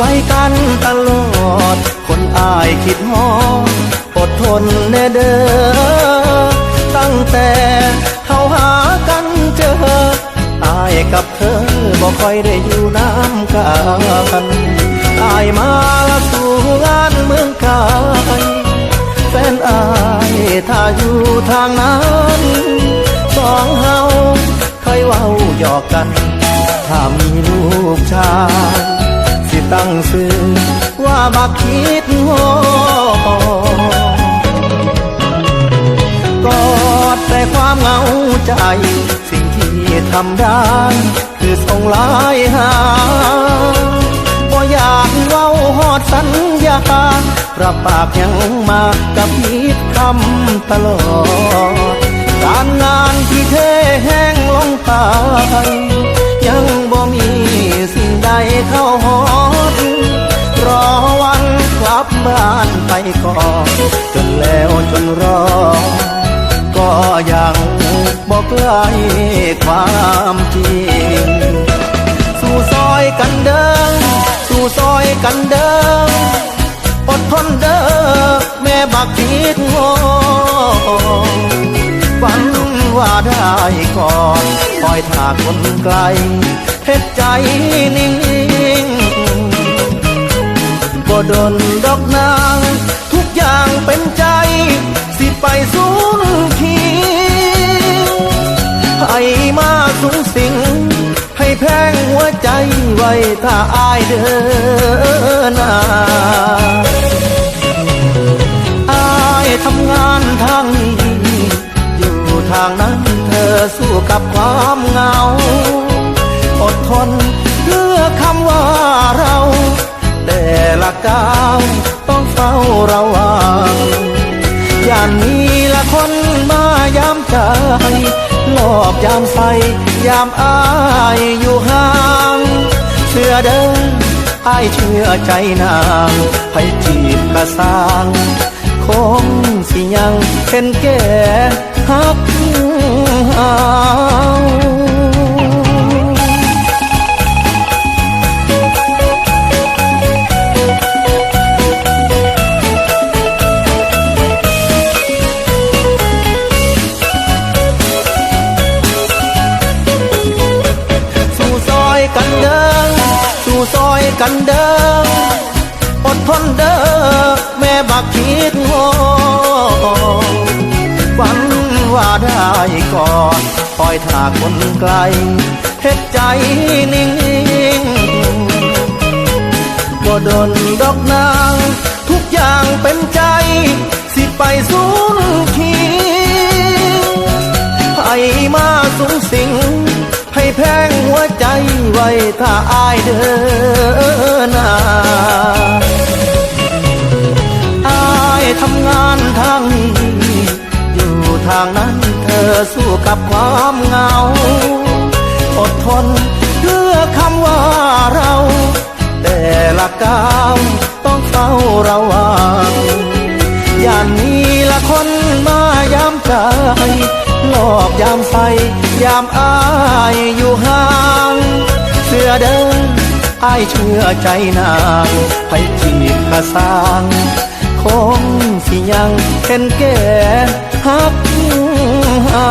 กลกันตลอด คนอายคิดฮอดอดทนแน่เด้อตั้งแต่เขาหากันเจออายกับเธอบ่ค่อยได้อยู่น้ำกันอายมาสู่งานเมืองกายแฟนอายถ้าอยู่ทางนั้นสองเฮาเคยเว้าหยอกกัน ถ้ามีลูกชาย งชื่อว่าบักคิดโง่กอดแต่ความเหงาใจ สิ่งที่ทำได้ คือส่งลายหาบ่อยากเว้าหอดสัญญารับปากยังมากับพิดคำตลอด การงานที่เทแห้งลงไปยังบ่มีสิ่งใดเข้าหอ ก่อนจนแล้วจนรอ ก็ยังบอกใกล้ความจริง สู่ซอยกันเดิมสู่ซอยกันเดิมอดทนเด้อแม่บักคิดโง่หวังว่าได้ก่อนคอยถากคนไกลเฮ็ดใจนิ่งๆบ่ดนดอกนางางเป็นใจ สิไปสูญทีให้มาสูงสิง ให้แพงหัวใจไว้ถ้าอายเดินหน้าอายทำงานทางนี้อยู่ทางนั้นเธอสู้กับความเหงา อดทนเพื่อคำว่าเรา แต่ละกา อบยามใสยามอายอยู่ห่างเชื่อเดินอายเชื่อใจนางให้จีบกระสางคงสิยังเป็นแก่ฮักเฮา กันเดิมอดทนเด้อแม่บักคิดง่หวังว่าได้ก่อนคอยถากคนไกลเฮ็ดใจนิ่งๆบ่ดนดอกนาง ทุกอย่างเป็นใจ สิไปสูญทีให้มาสูงสิง ให้แพงหัวใจ ว้ถ้าอายเดินหน้าอายทำงานทางนี้อยู่ทางนั้นเธอสู้กับความเหงา อดทนเพื่อคำว่าเรา แต่ละก้าวต้องเฝ้าระวังอย่านนี้ละคนมายามใจหลอกยามใสยามอายอยู่ห่าง อเดินอายเชื่อใจนางให้จีบกระสางคงสิยังเห็นแก่ฮักเฮา